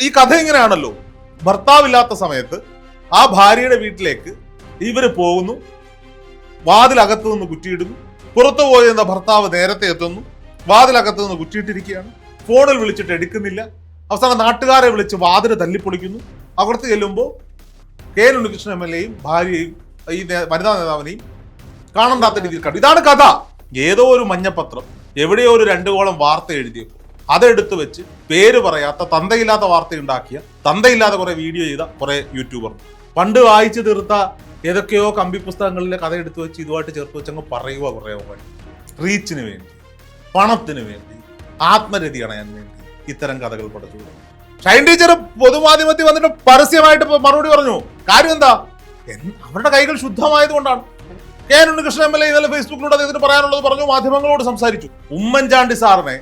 ഈ കഥ എങ്ങനെയാണല്ലോ ഭർത്താവില്ലാത്ത സമയത്ത് ആ ഭാര്യയുടെ വീട്ടിലേക്ക് ഇവർ പോകുന്നു. വാതിലകത്ത് നിന്ന് കുറ്റിയിടുന്നു. പുറത്തു പോയിരുന്ന ഭർത്താവ് നേരത്തെ എത്തുന്നു. വാതിലകത്ത് നിന്ന് കുറ്റിയിട്ടിരിക്കുകയാണ്. ഫോണിൽ വിളിച്ചിട്ട് എടുക്കുന്നില്ല. അവസാനം നാട്ടുകാരെ വിളിച്ച് വാതിൽ തല്ലിപ്പൊളിക്കുന്നു. അവിടുത്തെ ചെല്ലുമ്പോൾ K N Unnikrishnan M L എയും ഭാര്യയും ഈ വനിതാ നേതാവിനെയും കാണണ്ടാത്ത രീതിയിൽ കണ്ടു. ഇതാണ് കഥ. ഏതോ ഒരു മഞ്ഞപത്രം എവിടെയോ ഒരു രണ്ടു കോളം വാർത്ത എഴുതിയപ്പോൾ. അതെടുത്ത് വെച്ച് പേര് പറയാത്ത തന്തയില്ലാത്ത വാർത്ത ഉണ്ടാക്കിയ തന്തയില്ലാത്ത കുറെ വീഡിയോ ചെയ്ത കുറെ യൂട്യൂബർ. പണ്ട് വായിച്ചു തീർത്ത ഏതൊക്കെയോ കമ്പി പുസ്തകങ്ങളിലെ കഥ എടുത്തു വെച്ച് ഇതുമായിട്ട് ചേർത്ത് വെച്ച് അങ്ങ് പറയുക കുറേ വേണ്ടി റീച്ചിന് വേണ്ടി പണത്തിന് വേണ്ടി ആത്മരതി അണയാൻ വേണ്ടി ഇത്തരം കഥകൾ പഠിച്ചു ഷൈൻ ടീച്ചർ പൊതുമാധ്യമത്തിൽ വന്നിട്ട് പരസ്യമായിട്ട് മറുപടി പറഞ്ഞു. കാര്യം എന്താ? അവരുടെ കൈകൾ ശുദ്ധമായതുകൊണ്ടാണ് K Unnikrishnan M L A ഇന്നലെ ഫേസ്ബുക്കിലൂടെ അദ്ദേഹത്തിന് പറയാനുള്ളത് പറഞ്ഞു മാധ്യമങ്ങളോട് സംസാരിച്ചു. ഉമ്മൻചാണ്ടി സാറിനെ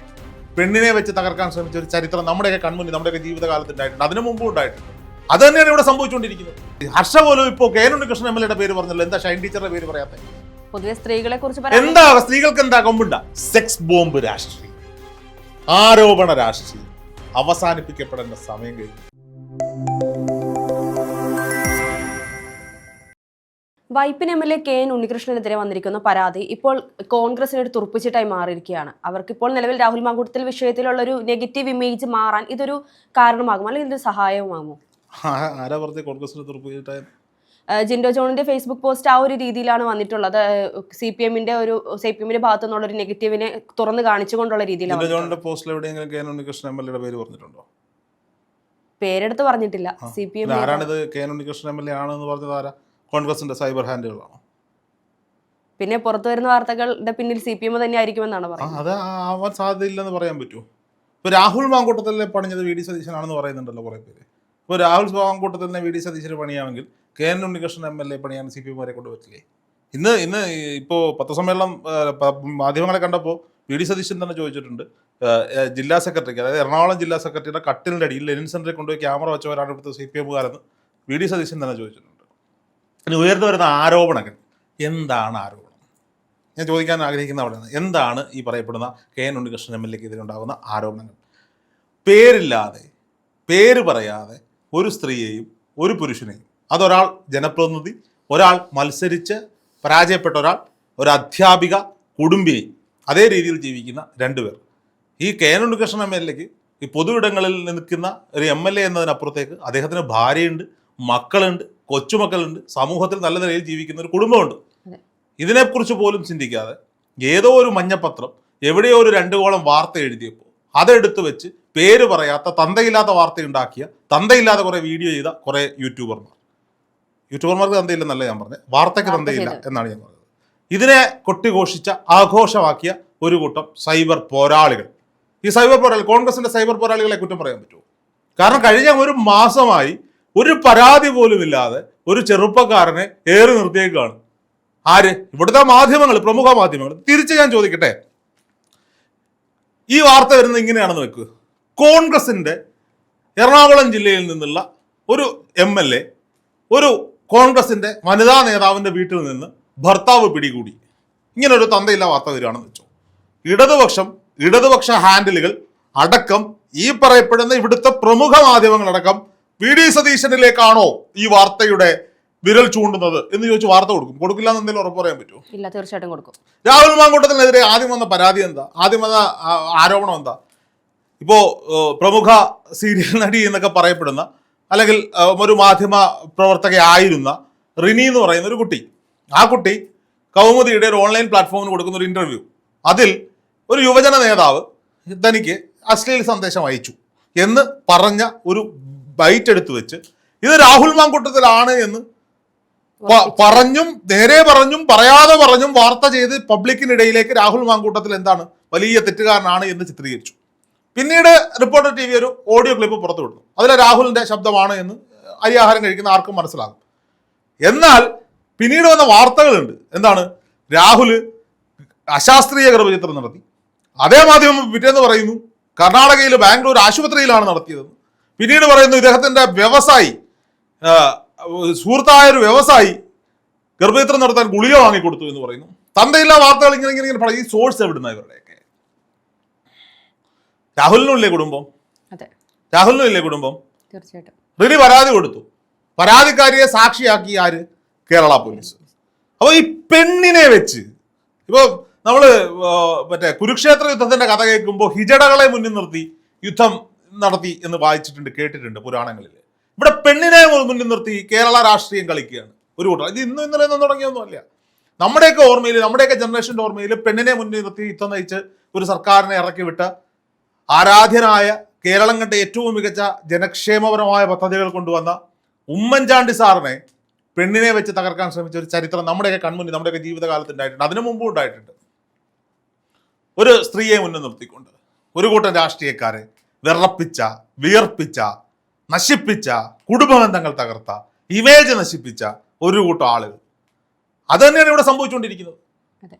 പെണ്ണിനെ വെച്ച് തകർക്കാൻ ശ്രമിച്ച ഒരു ചരിത്രം നമ്മുടെയൊക്കെ കൺമുന്നിൽ നമ്മുടെയൊക്കെ ജീവിതകാലത്ത് ഉണ്ടായിട്ടുണ്ട് അതിനു മുമ്പും ഉണ്ടായിട്ടുണ്ട്. അത് തന്നെയാണ് ഇവിടെ സംഭവിച്ചുകൊണ്ടിരിക്കുന്നത്. ഹർഷ പോലും ഇപ്പോ K N Unnikrishnan M L എയുടെ പേര് പറഞ്ഞല്ലോ. എന്താ ഷൈൻ ടീച്ചറുടെ പേര് പറയാത്ത? പൊതുവെ സ്ത്രീകളെ കുറിച്ച് എന്താ സ്ത്രീകൾക്ക് എന്താ കൊമ്പുണ്ട? സെക്സ് ബോംബ് രാഷ്ട്രീയം. ആരോപണ രാഷ്ട്രീയം. അവസാനിപ്പിക്കപ്പെടേണ്ട സമയം കഴിഞ്ഞു. Vypin M L A K N ഉണ്ണികൃഷ്ണനെതിരെ വന്നിരിക്കുന്ന പരാതി ഇപ്പോൾ കോൺഗ്രസിന് ഒരു തുറപ്പിച്ചിട്ടായി മാറിയിരിക്കുകയാണ്. അവർക്ക് ഇപ്പോൾ നിലവിൽ രാഹുൽ മാങ്കൂട്ടത്തിൽ വിഷയത്തിലുള്ള ഒരു നെഗറ്റീവ് ഇമേജ് മാറാൻ ഇതൊരു കാരണമാകും അല്ലെങ്കിൽ ഇതൊരു സഹായവുമാകുമോ? ആ- ആരാ പറഞ്ഞ കോൺഗ്രസിന് തുറപ്പിച്ചിട്ടായ? ജിൻഡോ ജോണിന്റെ ഫേസ്ബുക്ക് പോസ്റ്റ് ആ ഒരു രീതിയിലാണ് വന്നിട്ടുള്ളത്. സി പി എമ്മിന്റെ ഒരു സി പി എമ്മിന്റെ ഭാഗത്തു നിന്നുള്ള ഒരു നെഗറ്റീവിനെ തുറന്ന് കാണിച്ചുകൊണ്ടുള്ള രീതിയിലാണ് ജോണിന്റെ പോസ്റ്റിൽ എവിടെയെങ്കിലും K N Unnikrishnan M L എയുടെ പേര് പറഞ്ഞിട്ടുണ്ടോ? പേരെടുത്ത് പറഞ്ഞിട്ടില്ല. സി പി എം ആരാണിത്? K N Unnikrishnan M L A ആണെന്ന് പറഞ്ഞത് ആരാ? കോൺഗ്രസിന്റെ സൈബർ ഹാൻഡുകളാണ് പിന്നെ പുറത്തു വരുന്ന വാർത്തകളുടെ പിന്നിൽ സി പി എം തന്നെ ആയിരിക്കുമെന്നാണ് പറയുന്നത്. അത് ആവാൻ സാധ്യതയില്ലെന്ന് പറയാൻ പറ്റുമോ? ഇപ്പൊ രാഹുൽ മാങ്കൂട്ടത്തിലെ പണിഞ്ഞത് വി ഡി സതീശനാണെന്ന് പറയുന്നുണ്ടല്ലോ കുറെ പേര്. ഇപ്പൊ രാഹുൽ മാങ്കൂട്ടത്തിൽ വി ഡി സതീശന് പണിയാണെങ്കിൽ K N Unnikrishnan M L A പണിയാൻ സി പി എം വരെ കൊണ്ടുപറ്റില്ലേ ഇന്ന് ഇന്ന് ഇപ്പോ പത്രസമ്മേളനം മാധ്യമങ്ങളെ കണ്ടപ്പോൾ വി ഡി സതീശൻ തന്നെ ചോദിച്ചിട്ടുണ്ട് ജില്ലാ സെക്രട്ടറിക്ക് അതായത് എറണാകുളം ജില്ലാ സെക്രട്ടറിയുടെ കട്ടിലിന്റെ അടിയിൽ ലെനിൻ സെന്ററിൽ കൊണ്ടുപോയി ക്യാമറ വെച്ചവരാണ് ഇവിടുത്തെ സി പി എമ്മുകാരെന്ന് വി ഡി സതീശൻ തന്നെ ചോദിച്ചിട്ടുണ്ട്. ഇനി ഉയർന്നു വരുന്ന ആരോപണങ്ങൾ. എന്താണ് ആരോപണം? ഞാൻ ചോദിക്കാൻ ആഗ്രഹിക്കുന്ന അവിടെയാണ് എന്താണ് ഈ പറയപ്പെടുന്ന K N Unnikrishnan M L എക്ക് ഇതിലുണ്ടാകുന്ന ആരോപണങ്ങൾ? പേരില്ലാതെ പേര് പറയാതെ ഒരു സ്ത്രീയെയും ഒരു പുരുഷനെയും അതൊരാൾ ജനപ്രതിനിധി ഒരാൾ മത്സരിച്ച് പരാജയപ്പെട്ട ഒരാൾ ഒരു അധ്യാപിക കുടുംബിനി അതേ രീതിയിൽ ജീവിക്കുന്ന രണ്ടുപേർ ഈ K N Unnikrishnan M L എക്ക് ഈ പൊതുവിടങ്ങളിൽ നിൽക്കുന്ന ഒരു എം എൽ എ എന്നതിനപ്പുറത്തേക്ക് അദ്ദേഹത്തിന് ഭാര്യയുണ്ട് മക്കളുണ്ട് കൊച്ചുമക്കളുണ്ട്. സമൂഹത്തിൽ നല്ല നിലയിൽ ജീവിക്കുന്ന ഒരു കുടുംബമുണ്ട്. ഇതിനെക്കുറിച്ച് പോലും ചിന്തിക്കാതെ ഏതോ ഒരു മഞ്ഞപത്രം എവിടെയോ ഒരു രണ്ടു കോളം വാർത്ത എഴുതിയപ്പോൾ അതെടുത്ത് വെച്ച് പേര് പറയാത്ത തന്തയില്ലാത്ത വാർത്ത ഉണ്ടാക്കിയ തന്തയില്ലാത്ത കുറെ വീഡിയോ ചെയ്ത കുറെ യൂട്യൂബർമാർ. യൂട്യൂബർമാർക്ക് തന്തയില്ലെന്നല്ല ഞാൻ പറഞ്ഞത്. വാർത്തയ്ക്ക് തന്തയില്ല എന്നാണ് ഞാൻ പറഞ്ഞത്. ഇതിനെ കൊട്ടിഘോഷിച്ച ആഘോഷമാക്കിയ ഒരു കൂട്ടം സൈബർ പോരാളികൾ. ഈ സൈബർ പോരാളി കോൺഗ്രസിന്റെ സൈബർ പോരാളികളെ കുറ്റം പറയാൻ പറ്റുമോ? കാരണം കഴിഞ്ഞ ഒരു മാസമായി ഒരു പരാതി പോലും ഇല്ലാതെ ഒരു ചെറുപ്പക്കാരനെ ഏറി നിർത്തിയേക്കാണ് ആര്? ഇവിടുത്തെ മാധ്യമങ്ങൾ പ്രമുഖ മാധ്യമങ്ങൾ. തിരിച്ച് ഞാൻ ചോദിക്കട്ടെ? ഈ വാർത്ത വരുന്നത് ഇങ്ങനെയാണെന്ന് വെക്കുക കോൺഗ്രസിന്റെ എറണാകുളം ജില്ലയിൽ നിന്നുള്ള ഒരു എം എൽ എ ഒരു കോൺഗ്രസിന്റെ വനിതാ നേതാവിന്റെ വീട്ടിൽ നിന്ന് ഭർത്താവ് പിടികൂടി. ഇങ്ങനെ ഒരു തന്തയില്ല വാർത്ത വരികയാണെന്ന് വെച്ചു. ഇടതുപക്ഷം ഇടതുപക്ഷ ഹാൻഡിലുകൾ അടക്കം ഈ പറയപ്പെടുന്ന ഇവിടുത്തെ പ്രമുഖ മാധ്യമങ്ങളടക്കം വി ഡി സതീശനിലേക്കാണോ ഈ വാർത്തയുടെ വിരൽ ചൂണ്ടുന്നത് എന്ന് ചോദിച്ച് വാർത്ത കൊടുക്കും. കൊടുക്കില്ല എന്ന് എന്തെങ്കിലും ഉറപ്പ് പറയാൻ പറ്റുമോ? ഇല്ല തീർച്ചയായിട്ടും കൊടുക്കും. രാഹുൽ മാങ്കൂട്ടത്തിനെതിരെ ആദ്യം വന്ന പരാതി എന്താ? ആദ്യം വന്ന ആരോപണം എന്താ? ഇപ്പോ പ്രമുഖ സീരിയൽ നടി എന്നൊക്കെ പറയപ്പെടുന്ന അല്ലെങ്കിൽ ഒരു മാധ്യമ പ്രവർത്തകയായിരുന്ന റിനി എന്ന് പറയുന്ന ഒരു കുട്ടി. ആ കുട്ടി കൗമുദിയുടെ ഒരു ഓൺലൈൻ പ്ലാറ്റ്ഫോമിന് കൊടുക്കുന്ന ഒരു ഇന്റർവ്യൂ. അതിൽ ഒരു യുവജന നേതാവ് തനിക്ക് അശ്ലീൽ സന്ദേശം അയച്ചു എന്ന് പറഞ്ഞ ഒരു ബൈറ്റ് എടുത്തു വെച്ച് ഇത് രാഹുൽ മാങ്കൂട്ടത്തിലാണ് എന്ന് പറഞ്ഞും നേരെ പറഞ്ഞും പറയാതെ പറഞ്ഞും വാർത്ത ചെയ്ത് പബ്ലിക്കിനിടയിലേക്ക് രാഹുൽ മാങ്കൂട്ടത്തിൽ എന്താണ് വലിയ തെറ്റുകാരനാണ് എന്ന് ചിത്രീകരിച്ചു. പിന്നീട് റിപ്പോർട്ടർ ടി വി ഒരു ഓഡിയോ ക്ലിപ്പ് പുറത്തു വിടുന്നു അതിൽ രാഹുലിന്റെ ശബ്ദമാണ് എന്ന് അരിയാഹാരം കഴിക്കുന്ന ആർക്കും മനസ്സിലാകും. എന്നാൽ പിന്നീട് വന്ന വാർത്തകളുണ്ട്. എന്താണ്? രാഹുൽ അശാസ്ത്രീയ ഗർഭചിത്രം നടത്തി. അതേ മാധ്യമം പിറ്റേന്ന് പറയുന്നു കർണാടകയിലെ ബാംഗ്ലൂർ ആശുപത്രിയിലാണ് നടത്തിയതെന്ന്. പിന്നീട് പറയുന്നു ഇദ്ദേഹത്തിന്റെ വ്യവസായി സുഹൃത്തായ ഒരു വ്യവസായി ഗർഭചിത്രം നടത്താൻ ഗുളിക വാങ്ങിക്കൊടുത്തു എന്ന് പറയുന്നു. തന്തയില്ല വാർത്തകൾ ഇങ്ങനെ ഇങ്ങനെ ഇങ്ങനെ പറയും. ഈ സോഴ്സ് എവിടുന്ന ഇവരുടെയൊക്കെ? രാഹുലിനുള്ളിലെ കുടുംബം. അതെ. രാഹുലിനും ഇല്ലേ കുടുംബം. തീർച്ചയായിട്ടും. റിനി പരാതി കൊടുത്തു. പരാതിക്കാരിയെ സാക്ഷിയാക്കി ആര്? കേരള പോലീസ്. അപ്പോൾ ഈ പെണ്ണിനെ വെച്ച് ഇപ്പോൾ നമ്മൾ മറ്റേ കുരുക്ഷേത്ര യുദ്ധത്തിന്റെ കഥ കേൾക്കുമ്പോൾ ഹിജടകളെ മുന്നിൽ നിർത്തി യുദ്ധം നടത്തി എന്ന് വായിച്ചിട്ടുണ്ട് കേട്ടിട്ടുണ്ട് പുരാണങ്ങളിൽ ഇവിടെ പെണ്ണിനെ മുന്നിൽ നിർത്തി കേരള രാഷ്ട്രീയം കളിക്കുകയാണ് ഒരു കൂട്ടം ഇത് ഇന്നും ഇന്നലെ ഒന്നും തുടങ്ങിയൊന്നുമല്ല. നമ്മുടെയൊക്കെ ഓർമ്മയിൽ നമ്മുടെയൊക്കെ ജനറേഷന്റെ ഓർമ്മയിൽ പെണ്ണിനെ മുന്നിൽ നിർത്തി യുദ്ധം നയിച്ച് ഒരു സർക്കാരിനെ ഇറക്കി വിട്ട ആരാധ്യനായ കേരളം കണ്ട ഏറ്റവും മികച്ച ജനക്ഷേമപരമായ പദ്ധതികൾ കൊണ്ടുവന്ന ഉമ്മൻചാണ്ടി സാറിനെ പെണ്ണിനെ വെച്ച് തകർക്കാൻ ശ്രമിച്ച ഒരു ചരിത്രം നമ്മുടെയൊക്കെ കൺമുന്നിൽ നമ്മുടെയൊക്കെ ജീവിതകാലത്ത് ഉണ്ടായിട്ടുണ്ട് അതിനു മുമ്പും ഉണ്ടായിട്ടുണ്ട്. ഒരു സ്ത്രീയെ മുന്നിൽ നിർത്തിക്കൊണ്ട് ഒരു കൂട്ടം രാഷ്ട്രീയക്കാരെ വിറപ്പിച്ച വിയർപ്പിച്ച നശിപ്പിച്ച കുടുംബബന്ധങ്ങൾ തകർത്ത ഇമേജ് നശിപ്പിച്ച ഒരു കൂട്ടം ആളുകൾ. അത് തന്നെയാണ് ഇവിടെ സംഭവിച്ചുകൊണ്ടിരിക്കുന്നത്. അതെ.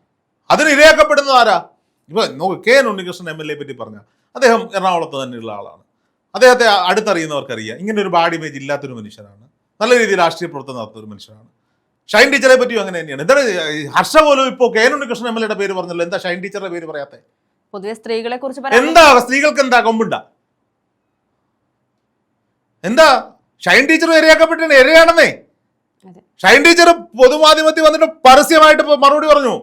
അതിന് ഇരയാക്കപ്പെടുന്നത് ആരാ? ഇപ്പൊ നോക്ക് K N Unnikrishnan M L A പറ്റി പറഞ്ഞ. അദ്ദേഹം എറണാകുളത്ത് തന്നെയുള്ള ആളാണ്. അദ്ദേഹത്തെ അടുത്തറിയുന്നവർക്കറിയാം. ഇങ്ങനെ ഒരു ബാഡി ഇമേജ് ഇല്ലാത്തൊരു മനുഷ്യനാണ്. നല്ല രീതിയിൽ രാഷ്ട്രീയ പ്രവർത്തനം നടത്തുന്ന ഒരു മനുഷ്യനാണ് ഷൈൻ ടീച്ചറെ പറ്റിയും അങ്ങനെ തന്നെയാണ്. എന്താണ് ഹർഷ പോലും ഇപ്പോൾ K N Unnikrishnan M L എയുടെ പേര് പറഞ്ഞല്ലോ? എന്താ ഷൈൻ ടീച്ചറുടെ പേര് പറയാത്തെ? പൊതുവെ സ്ത്രീകളെ കുറിച്ച് എന്താ സ്ത്രീകൾക്ക് എന്താ കൊമ്പുണ്ട? എന്താ? ഷൈൻ ടീച്ചർ ഇരയാക്കപ്പെട്ടിന് ഇരയാണെന്നേ. ഷൈൻ ടീച്ചർ പൊതുമാധ്യമത്തിൽ വന്നിട്ട് പരസ്യമായിട്ട് മറുപടി പറഞ്ഞു.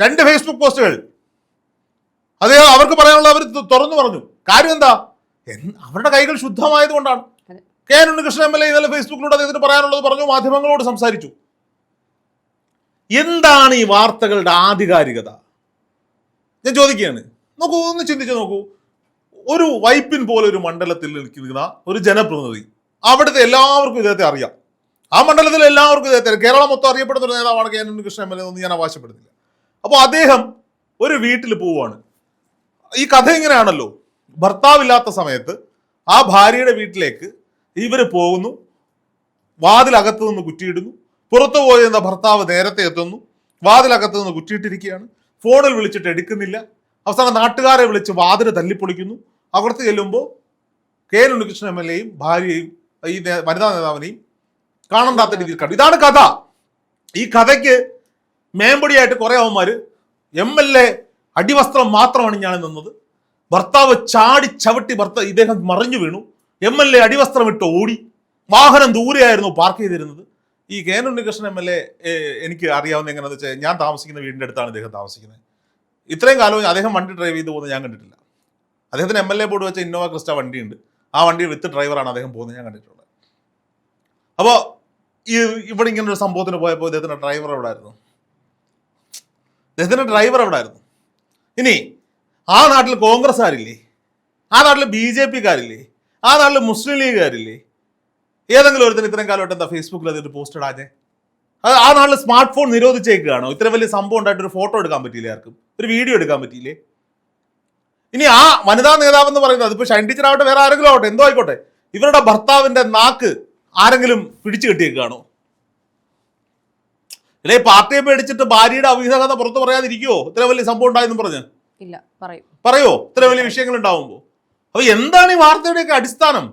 രണ്ട് ഫേസ്ബുക്ക് പോസ്റ്റുകൾ. അത് അവർക്ക് പറയാനുള്ള അവർ തുറന്നു പറഞ്ഞു. കാര്യം എന്താ? അവരുടെ കൈകൾ ശുദ്ധമായത് കൊണ്ടാണ്. അതെ. K N Unnikrishnan M L A ഇന്നലെ ഫേസ്ബുക്കിലൂടെ അദ്ദേഹത്തിന് പറയാനുള്ളത് പറഞ്ഞു മാധ്യമങ്ങളോട് സംസാരിച്ചു. എന്താണ് ഈ വാർത്തകളുടെ ആധികാരികത? ഞാൻ ചോദിക്കുകയാണ്. നോക്കൂ ഒന്ന് ചിന്തിച്ചു നോക്കൂ. ഒരു വൈപ്പിൻ പോലെ ഒരു മണ്ഡലത്തിൽ നിൽക്കുന്ന ഒരു ജനപ്രതിനിധി. അവിടുത്തെ എല്ലാവർക്കും ഇദ്ദേഹത്തെ അറിയാം. ആ മണ്ഡലത്തിൽ എല്ലാവർക്കും ഇദ്ദേഹത്തെ. കേരളം മൊത്തം അറിയപ്പെടുന്ന ഒരു നേതാവാണ് K N Unnikrishnan M L A എന്ന് ഞാൻ അവകാശപ്പെടുന്നില്ല. അപ്പോൾ അദ്ദേഹം ഒരു വീട്ടിൽ പോവുകയാണ്. ഈ കഥ ഇങ്ങനെയാണല്ലോ. ഭർത്താവില്ലാത്ത സമയത്ത് ആ ഭാര്യയുടെ വീട്ടിലേക്ക് ഇവർ പോകുന്നു. വാതിലകത്ത് നിന്ന് കുറ്റിയിടുന്നു. പുറത്തു പോയിരുന്ന ഭർത്താവ് നേരത്തെ എത്തുന്നു. വാതിലകത്ത് നിന്ന് കുറ്റിയിട്ടിരിക്കുകയാണ്. ഫോണിൽ വിളിച്ചിട്ട് എടുക്കുന്നില്ല. അവസാനം നാട്ടുകാരെ വിളിച്ച് വാതിൽ തല്ലിപ്പൊളിക്കുന്നു. അകത്ത് ചെല്ലുമ്പോൾ K N Unnikrishnan M L എയും ഭാര്യയും ഈ വനിതാ നേതാവിനെയും കാണണ്ടാത്ത രീതിയിൽ കണ്ടു. ഇതാണ് കഥ. ഈ കഥയ്ക്ക് മേമ്പടിയായിട്ട് കുറെ അവന്മാർ എം എൽ എ അടിവസ്ത്രം മാത്രമാണ് ഞാൻ നിന്നത്. ഭർത്താവ് ചാടി ചവിട്ടി ഭർത്താവ് ഇദ്ദേഹം മറിഞ്ഞു വീണു. എം എൽ എ അടിവസ്ത്രം ഇട്ട് ഓടി. വാഹനം ദൂരെയായിരുന്നു പാർക്ക് ചെയ്തിരുന്നത്. ഈ K N Unnikrishnan M L A എനിക്ക് അറിയാവുന്ന എങ്ങനെയാണെന്ന് വെച്ചാൽ ഞാൻ താമസിക്കുന്ന വീടിന്റെ അടുത്താണ് ഇദ്ദേഹം താമസിക്കുന്നത്. ഇത്രയും കാലവും അദ്ദേഹം വണ്ടി ഡ്രൈവ് ചെയ്ത് പോകുന്നത് ഞാൻ കണ്ടിട്ടില്ല. അദ്ദേഹത്തിന് എം എൽ എ ബോർഡ് വെച്ച ഇന്നോവ ക്രിസ്റ്റ വണ്ടിയുണ്ട്. ആ വണ്ടി വിത്ത് ഡ്രൈവറാണ് അദ്ദേഹം പോകുന്നത്. ഞാൻ കണ്ടിട്ടുള്ളത് അപ്പോൾ ഈ ഇവിടെ ഇങ്ങനെ ഒരു സംഭവത്തിന് പോയപ്പോൾ ഇദ്ദേഹത്തിന്റെ ഡ്രൈവർ എവിടെ ആയിരുന്നു ഇദ്ദേഹത്തിന്റെ ഡ്രൈവർ എവിടെ ആയിരുന്നു ഇനി ആ നാട്ടിൽ കോൺഗ്രസ്സുകാരില്ലേ? ആ നാട്ടിൽ ബി ജെ പിക്കാരില്ലേ? ആ നാട്ടിൽ മുസ്ലിം ലീഗുകാരില്ലേ? ഏതെങ്കിലും ഒരുത്തിന് ഇത്രയും കാലമായിട്ട് എന്താ ഫേസ്ബുക്കിൽ അതിട്ട് പോസ്റ്റ് ഇടാതെ അത് ആ നാട്ടിൽ സ്മാർട്ട് ഫോൺ നിരോധിച്ചേക്കുകയാണോ? ഇത്ര വലിയ സംഭവം ഉണ്ടായിട്ട് ഒരു ഫോട്ടോ എടുക്കാൻ പറ്റിയില്ലേ ആർക്കും? ഒരു വീഡിയോ എടുക്കാൻ പറ്റിയില്ലേ? ഇനി ആ വനിതാ നേതാവ് എന്ന് പറയുന്നത് അതിപ്പോ ഷൈൻ ടീച്ചർ ആവട്ടെ വേറെ ആരെങ്കിലും ആവട്ടെ എന്തോ ആയിക്കോട്ടെ. ഇവരുടെ ഭർത്താവിന്റെ നാക്ക് ആരെങ്കിലും പിടിച്ചു കെട്ടിയേക്കാണോ? അല്ലെ പാർട്ടിയെ പേടിച്ചിട്ട് ഭാര്യയുടെ അവിഹിതകഥ പുറത്ത് പറയാതിരിക്കുവോ? ഇത്ര വലിയ സംഭവം ഉണ്ടായെന്ന് പറഞ്ഞ്. ഇല്ല പറയും. പറയോ? ഇത്ര വലിയ വിഷയങ്ങൾ ഉണ്ടാവുമ്പോ. അപ്പൊ എന്താണ് ഈ വാർത്തയുടെയൊക്കെ അടിസ്ഥാനം?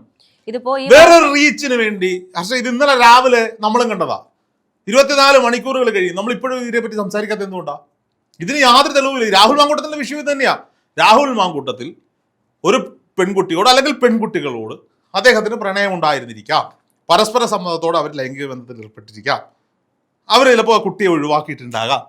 ഇതിപ്പോ വേറൊരു റീച്ചിന് വേണ്ടി പക്ഷേ ഇത് ഇന്നലെ രാവിലെ നമ്മളും കണ്ടതാ. ഇരുപത്തിനാല് മണിക്കൂറുകൾ കഴിയും നമ്മൾ ഇപ്പോഴും ഇതിനെപ്പറ്റി സംസാരിക്കാത്ത എന്തുകൊണ്ടാ? ഇതിന് യാതൊരു തെളിവില്ല രാഹുൽ മാങ്കൂട്ടത്തിന്റെ വിഷയം ഇത് തന്നെയാ. രാഹുൽ മാങ്കൂട്ടത്തിൽ ഒരു പെൺകുട്ടിയോട് അല്ലെങ്കിൽ പെൺകുട്ടികളോട് അദ്ദേഹത്തിന് പ്രണയം ഉണ്ടായിരുന്നിരിക്കാം. പരസ്പര സമ്മതത്തോടെ അവർ ലൈംഗിക ബന്ധത്തിൽ ഏർപ്പെട്ടിരിക്കാം. അവർ ചിലപ്പോൾ കുട്ടിയെ ഒഴിവാക്കിയിട്ടുണ്ടാകാം.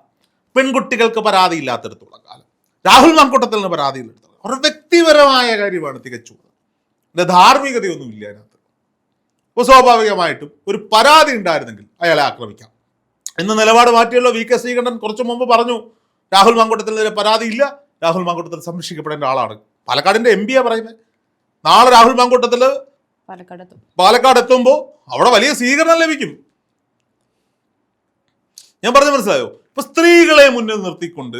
പെൺകുട്ടികൾക്ക് പരാതി ഇല്ലാത്തടത്തോളം കാലം. രാഹുൽ മാങ്കൂട്ടത്തിൽ നിന്ന് പരാതിയില്ലെടുത്തോളം അവരുടെ വ്യക്തിപരമായ കാര്യമാണ് തികച്ചും അതിന്റെ ധാർമ്മികതയൊന്നും ഇല്ല അതിനകത്ത്. അപ്പോൾ സ്വാഭാവികമായിട്ടും ഒരു പരാതി ഉണ്ടായിരുന്നെങ്കിൽ അയാളെ ആക്രമിക്കാം. എന്ന നിലപാട് മാറ്റിയല്ലോ വി കെ ശ്രീകണ്ഠൻ കുറച്ചു മുമ്പ് പറഞ്ഞു. രാഹുൽ മാങ്കൂട്ടത്തിനെതിരെ പരാതി ഇല്ല. രാഹുൽ മാങ്കൂട്ടത്തിൽ സംരക്ഷിക്കപ്പെടേണ്ട ആളാണ്. പാലക്കാടിന്റെ എം പിയാ പറയുന്നത് നാളെ രാഹുൽ മാങ്കൂട്ടത്തിൽ പാലക്കാടത്തും. പാലക്കാട് എത്തുമ്പോൾ അവിടെ വലിയ സ്വീകരണം ലഭിക്കും. ഞാൻ പറഞ്ഞു മനസ്സിലായോ? ഇപ്പൊ സ്ത്രീകളെ മുന്നിൽ നിർത്തിക്കൊണ്ട്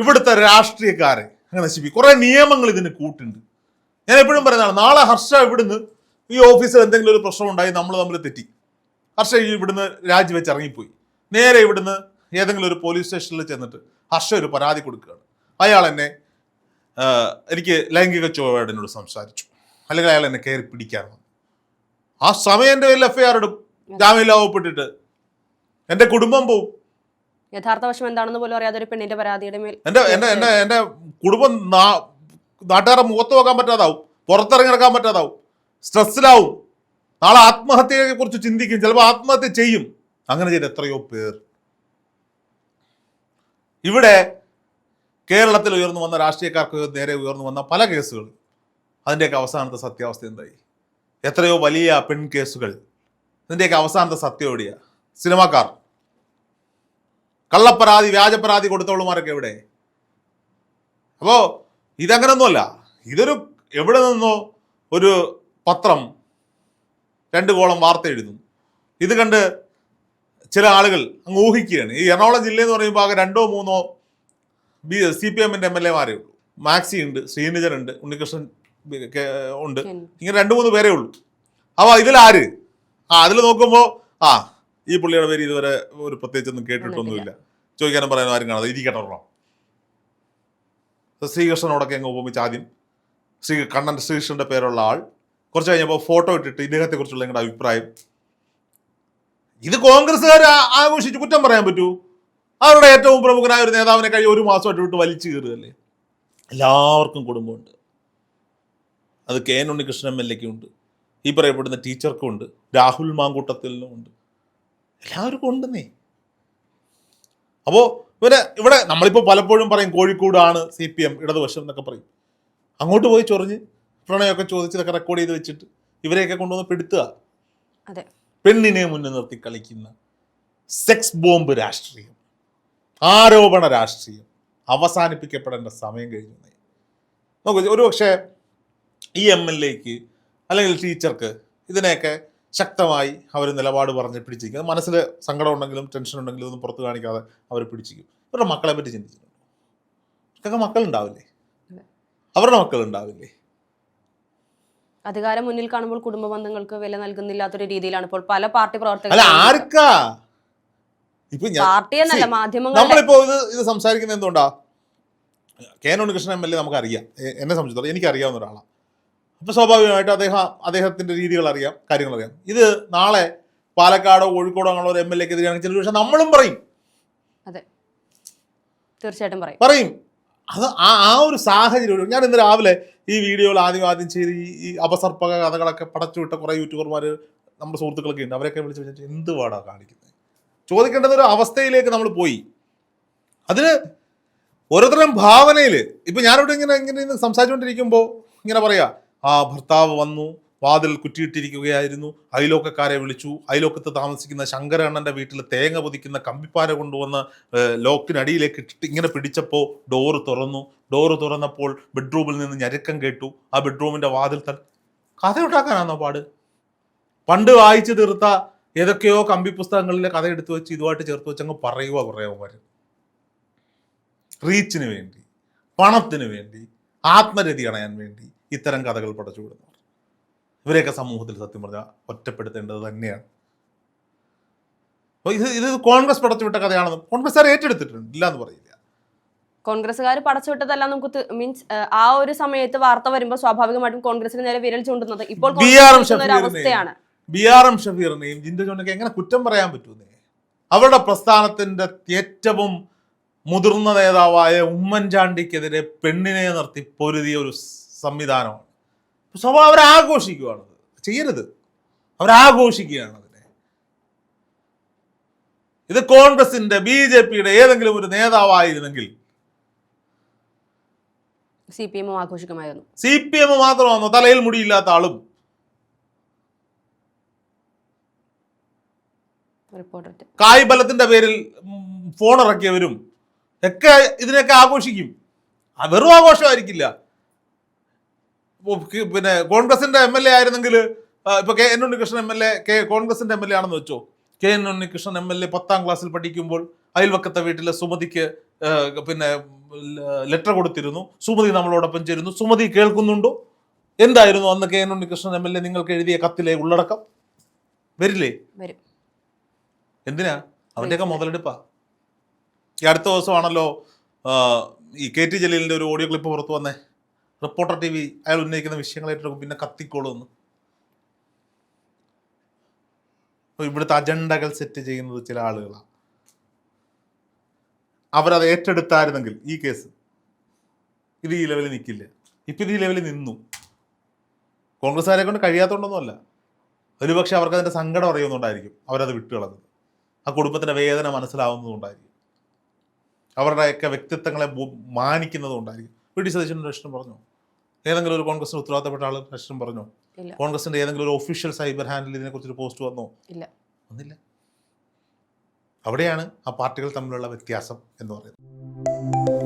ഇവിടുത്തെ രാഷ്ട്രീയക്കാരെ അങ്ങനെ നശിപ്പിക്കും കുറെ നിയമങ്ങൾ ഇതിന് കൂട്ടുണ്ട്. ഞാൻ എപ്പോഴും പറയുന്നതാണ് നാളെ ഹർഷ ഇവിടുന്ന് ഈ ഓഫീസിൽ എന്തെങ്കിലും ഒരു പ്രശ്നം ഉണ്ടായി നമ്മൾ തമ്മിൽ തെറ്റി. ഹർഷ ഇവിടുന്ന് രാജിവെച്ച് ഇറങ്ങിപ്പോയി. നേരെ ഇവിടുന്ന് ഏതെങ്കിലും ഒരു പോലീസ് സ്റ്റേഷനിൽ ചെന്നിട്ട് ഹർഷ ഒരു പരാതി കൊടുക്കുകയാണ്. അയാൾ എന്നെ എനിക്ക് ലൈംഗിക എന്നോട് സംസാരിച്ചു. അല്ലെങ്കിൽ അയാൾ എന്നെ കയറി പിടിക്കാൻ വന്നു ആ സമയം എന്റെ പേരിൽ എഫ് ഐ ആർ ഇടും. ജാമ്യമില്ല വകുപ്പിട്ടിട്ട് എന്റെ കുടുംബം പോവും. യഥാർത്ഥ വശം എന്താണെന്ന് പോലും അറിയാതെ ഒരു പെണ്ണിന്റെ പരാതിയുടെ മേൽ എന്റെ എന്റെ എന്റെ എന്റെ കുടുംബം നാട്ടുകാരെ മുഖത്ത് നോക്കാൻ പറ്റാതാവും. പുറത്തിറങ്ങി നടക്കാൻ പറ്റാതാവും. സ്ട്രെസ്സിലാവും. നാളെ ആത്മഹത്യയെ കുറിച്ച് ചിന്തിക്കും. ചിലപ്പോൾ ആത്മഹത്യ ചെയ്യും. അങ്ങനെ ചെയ്ത എത്രയോ പേർ. ഇവിടെ കേരളത്തിൽ ഉയർന്നു വന്ന രാഷ്ട്രീയക്കാർക്ക് നേരെ ഉയർന്നു വന്ന പല കേസുകൾ. അതിന്റെയൊക്കെ അവസാനത്തെ സത്യാവസ്ഥ എന്തായി? എത്രയോ വലിയ പെൺ കേസുകൾ ഇതിന്റെയൊക്കെ അവസാനത്തെ സത്യം എവിടെയാ? സിനിമാക്കാർ. കള്ളപ്പരാതി വ്യാജപരാതി കൊടുത്തവളുമാരൊക്കെ എവിടെ? അപ്പോ ഇതങ്ങനൊന്നുമല്ല. ഇതൊരു എവിടെ നിന്നോ ഒരു പത്രം രണ്ട് കോളം വാർത്ത എഴുതും ഇത് കണ്ട് ചില ആളുകൾ അങ്ങ് ഊഹിക്കുകയാണ്. ഈ എറണാകുളം ജില്ലയെന്ന് പറയുമ്പോൾ ആകെ രണ്ടോ മൂന്നോ ബി സി പി എമ്മിന്റെ എം എൽ എമാരേ ഉള്ളൂ. മാക്സി ഉണ്ട് ശ്രീനിജൻ ഉണ്ട് ഉണ്ണികൃഷ്ണൻ ഉണ്ട്. ഇങ്ങനെ രണ്ട് മൂന്ന് പേരേ ഉള്ളൂ. അപ്പോൾ ഇതിലാര് ആ അതിൽ നോക്കുമ്പോൾ ആ ഈ പുള്ളിയുടെ പേര് ഇതുവരെ ഒരു പ്രത്യേകിച്ചൊന്നും കേട്ടിട്ടൊന്നുമില്ല. ചോദിക്കാനും പറയാനും ആരും കാണാതെ ഇരിക്കട്ടെ ഒരെണ്ണം. ശ്രീകൃഷ്ണനോടൊക്കെ അങ്ങ് ഉപമിച്ച് ആദ്യം. ശ്രീ കണ്ണൻ ശ്രീകൃഷ്ണന്റെ പേരുള്ള ആൾ. കുറച്ച് കഴിഞ്ഞപ്പോൾ ഫോട്ടോ ഇട്ടിട്ട് ഇദ്ദേഹത്തെ കുറിച്ചുള്ള നിങ്ങളുടെ അഭിപ്രായം. ഇത് കോൺഗ്രസ്സുകാർ ആഘോഷിച്ച് കുറ്റം പറയാൻ പറ്റൂ? അവരുടെ ഏറ്റവും പ്രമുഖനായ ഒരു നേതാവിനെ കഴിഞ്ഞ ഒരു മാസമായിട്ട് വിട്ട് വലിച്ചു കയറുകയല്ലേ എല്ലാവർക്കും കുടുംബമുണ്ട്. അത് K N Unnikrishnan M L എക്കും ഉണ്ട്. ഈ പറയപ്പെടുന്ന ടീച്ചർക്കും ഉണ്ട്. രാഹുൽ മാങ്കൂട്ടത്തിലും ഉണ്ട്. എല്ലാവർക്കും ഉണ്ടെന്നേ. അപ്പോൾ ഇവരെ ഇവിടെ നമ്മളിപ്പോൾ പലപ്പോഴും പറയും കോഴിക്കോടാണ് സി പി എം ഇടതുവശം എന്നൊക്കെ പറയും. അങ്ങോട്ട് പോയി ചൊറിഞ്ഞ് പ്രണയമൊക്കെ ചോദിച്ചതൊക്കെ റെക്കോർഡ് ചെയ്ത് വെച്ചിട്ട് ഇവരെയൊക്കെ കൊണ്ടുവന്ന് പെടുത്തുക. പെണ്ണിനെ മുന്നിൽ നിർത്തി കളിക്കുന്ന സെക്സ് ബോംബ് രാഷ്ട്രീയം. ആരോപണ രാഷ്ട്രീയം അവസാനിപ്പിക്കപ്പെടേണ്ട സമയം കഴിഞ്ഞു. നോക്കൂ ഒരു പക്ഷേ ഈ എം എൽ എക്ക് അല്ലെങ്കിൽ ടീച്ചർക്ക് ഇതിനെയൊക്കെ ശക്തമായി അവർ നിലപാട് പറഞ്ഞ് പിടിച്ചിരിക്കും മനസ്സിൽ സങ്കടം ഉണ്ടെങ്കിലും ടെൻഷൻ ഉണ്ടെങ്കിലും ഒന്നും പുറത്ത് കാണിക്കാതെ അവർ പിടിച്ചിരിക്കും. ഇവരുടെ മക്കളെ പറ്റി ചിന്തിച്ചിട്ടുണ്ട്? ഇവർക്കൊക്കെ മക്കളുണ്ടാവില്ലേ അവരുടെ മക്കളുണ്ടാവില്ലേ അധികാരം മുന്നിൽ കാണുമ്പോൾ കുടുംബ ബന്ധങ്ങൾക്ക് വില നൽകുന്നില്ലാത്തൊരു രീതിയിലാണ് ഇപ്പോൾ പല പാർട്ടി പ്രവർത്തകർ ആർക്കാ? ഇപ്പൊ നമ്മളിപ്പോ ഇത് ഇത് സംസാരിക്കുന്നത് എന്തുകൊണ്ടാ? K N Unnikrishnan M L A നമുക്കറിയാം. അറിയാം എന്നെ സംബന്ധിച്ചിടത്തോളം എനിക്കറിയാവുന്ന ഒരാളാണ്. അപ്പൊ സ്വാഭാവികമായിട്ട് അദ്ദേഹം അദ്ദേഹത്തിന്റെ രീതികൾ അറിയാം കാര്യങ്ങൾ അറിയാം. ഇത് നാളെ പാലക്കാടോ കോഴിക്കോടോ അങ്ങനെ ഒരു എം എൽ എക്ക് എതിരാണെങ്കിൽ ചില പക്ഷേ നമ്മളും പറയും. അതെ. തീർച്ചയായിട്ടും പറയും. പറയും. അത് ആ ആ ഒരു സാഹചര്യം ഞാൻ ഇന്ന് രാവിലെ ഈ വീഡിയോയിൽ ആദ്യം ആദ്യം ചെയ്ത് ഈ അപസർപ്പക കഥകളൊക്കെ പടച്ചുവിട്ട കുറേ യൂട്യൂബർമാർ നമ്മുടെ സുഹൃത്തുക്കളൊക്കെ ഉണ്ട്. അവരൊക്കെ വിളിച്ച് എന്ത് പാടാ കാണിക്കുന്നത് ചോദിക്കേണ്ടുന്ന ഒരു അവസ്ഥയിലേക്ക് നമ്മൾ പോയി. അതിന് ഓരോരുത്തരും ഭാവനയിൽ ഇപ്പം ഞാനിവിടെ ഇങ്ങനെ ഇങ്ങനെ സംസാരിച്ചുകൊണ്ടിരിക്കുമ്പോൾ ഇങ്ങനെ പറയാ ആ ഭർത്താവ് വന്നു വാതിൽ കുറ്റിയിട്ടിരിക്കുകയായിരുന്നു അയലോക്കക്കാരെ വിളിച്ചു അയലോക്കത്ത് താമസിക്കുന്ന ശങ്കരണ്ണന്റെ വീട്ടിൽ തേങ്ങ പൊതിക്കുന്ന കമ്പിപ്പാര കൊണ്ടുവന്ന് ലോക്കിനടിയിലേക്ക് ഇട്ടിട്ട് ഇങ്ങനെ പിടിച്ചപ്പോൾ ഡോറ് തുറന്നു. ഡോറ് തുറന്നപ്പോൾ ബെഡ്റൂമിൽ നിന്ന് ഞരക്കം കേട്ടു. ആ ബെഡ്റൂമിന്റെ വാതിൽ തൽ കഥ ഉണ്ടാക്കാനാണോ പാട്? പണ്ട് വായിച്ചു തീർത്ത ഏതൊക്കെയോ കമ്പി പുസ്തകങ്ങളിലെ കഥ എടുത്തു വെച്ച് ഇതുമായിട്ട് ചേർത്ത് വെച്ച് അങ്ങ് പറയുക കുറേ അവന്മാർ റീച്ചിന് വേണ്ടി പണത്തിന് വേണ്ടി ആത്മരതി അണയാൻ വേണ്ടി ഇത്തരം കഥകൾ പടച്ചു വിടുന്നവർ ഇവരെയൊക്കെ സമൂഹത്തിൽ സത്യം പറഞ്ഞാൽ ഒറ്റപ്പെടുത്തേണ്ടത് തന്നെയാണ്. ഇത് ഇത് കോൺഗ്രസ് പടച്ചുവിട്ട കഥയാണെന്ന് കോൺഗ്രസ്സുകാർ ഏറ്റെടുത്തിട്ടുണ്ട് ഇല്ല എന്ന് പറയില്ല. കോൺഗ്രസ്സുകാർ പടച്ചുവിട്ടതല്ല നമുക്ക് മീൻസ് ആ ഒരു സമയത്ത് വാർത്ത വരുമ്പോൾ സ്വാഭാവികമായിട്ടും കോൺഗ്രസിന് നേരെ വിരൽ ചൂണ്ടുന്നത് ഇപ്പോൾ കോൺഗ്രസ് അവസ്ഥയാണ് ബി ആർ എം ഷഫീറിനെയും ജിൻഡോ ജോണിനെയും എങ്ങനെ കുറ്റം പറയാൻ പറ്റുമെന്ന്? അവരുടെ പ്രസ്ഥാനത്തിന്റെ ഏറ്റവും മുതിർന്ന നേതാവായ ഉമ്മൻചാണ്ടിക്കെതിരെ പെണ്ണിനെ നിർത്തി പൊരുതിയ ഒരു സംവിധാനമാണ്. സ്വഭാവം അവരാഘോഷിക്കുകയാണ് ചെയ്യരുത്. അവരാഘോഷിക്കുകയാണ് അതിനെ. ഇത് കോൺഗ്രസിന്റെ ബി ജെ പിയുടെ ഏതെങ്കിലും ഒരു നേതാവായിരുന്നെങ്കിൽ സി പി എമ്മും ആഘോഷിക്കുമായിരുന്നു. സി പി എം മാത്രമാണോ തലയിൽ മുടിയില്ലാത്ത ആളും? കായ് ബലത്തിന്റെ പേരിൽ ഫോൺ ഇറക്കിയവരും ഒക്കെ ഇതിനൊക്കെ ആഘോഷിക്കും. വെറും ആഘോഷമായിരിക്കില്ല. പിന്നെ കോൺഗ്രസിന്റെ എം എൽ എ ആയിരുന്നെങ്കിൽ ഇപ്പൊ K N Unnikrishnan M L A K കോൺഗ്രസിന്റെ എം എൽ എ ആണെന്ന് വെച്ചോ? K N Unnikrishnan M L A പത്താം ക്ലാസ്സിൽ പഠിക്കുമ്പോൾ അയൽവക്കത്തെ വീട്ടിലെ സുമതിക്ക് പിന്നെ ലെറ്റർ കൊടുത്തിരുന്നു. സുമതി നമ്മളോടൊപ്പം ചേരുന്നു. സുമതി കേൾക്കുന്നുണ്ടോ? എന്തായിരുന്നു അന്ന് K N Unnikrishnan M L A നിങ്ങൾക്ക് എഴുതിയ കത്തിലെ ഉള്ളടക്കം? വരില്ലേ? വരും. എന്തിനാ? അവന്റെയൊക്കെ മുതലെടുപ്പാ. ഈ അടുത്ത ദിവസമാണല്ലോ ഈ കെ ടി ജലീലിന്റെ ഒരു ഓഡിയോ ക്ലിപ്പ് പുറത്തു വന്നേ. റിപ്പോർട്ടർ ടി വി അയാൾ ഉന്നയിക്കുന്ന വിഷയങ്ങളായിട്ട് പിന്നെ കത്തിക്കോളുന്നു അപ്പൊ ഇവിടുത്തെ അജണ്ടകൾ സെറ്റ് ചെയ്യുന്നത് ചില ആളുകളാണ് അവരത് ഏറ്റെടുത്തായിരുന്നെങ്കിൽ ഈ കേസ് ഇത് ഈ ലെവലിൽ നിൽക്കില്ല ഇപ്പം ഇത് ഈ ലെവലിൽ നിന്നു. കോൺഗ്രസ്സുകാരെ കൊണ്ട് കഴിയാത്തതുകൊണ്ടൊന്നുമല്ല ഒരുപക്ഷെ അവർക്ക് അതിന്റെ സങ്കടം അറിയുന്നുണ്ടായിരിക്കും അവരത് വിട്ടുകളഞ്ഞത്. ആ കുടുംബത്തിന്റെ വേദന മനസ്സിലാവുന്നതുകൊണ്ടായിരിക്കും അവരുടെയൊക്കെ വ്യക്തിത്വങ്ങളെ മാനിക്കുന്നതുകൊണ്ടായിരിക്കും വി ഡി സതീശൻ രക്ഷണം പറഞ്ഞു? ഏതെങ്കിലും ഒരു കോൺഗ്രസിന് ഉത്തരവാദിത്തപ്പെട്ട ആൾ രക്ഷണം പറഞ്ഞു? കോൺഗ്രസിന്റെ ഏതെങ്കിലും ഒരു ഒഫീഷ്യൽ സൈബർ ഹാൻഡിൽ ഇതിനെക്കുറിച്ചൊരു പോസ്റ്റ് വന്നോ? ഇല്ല. ഒന്നില്ല അവിടെയാണ് ആ പാർട്ടികൾ തമ്മിലുള്ള വ്യത്യാസം എന്ന് പറയുന്നത്.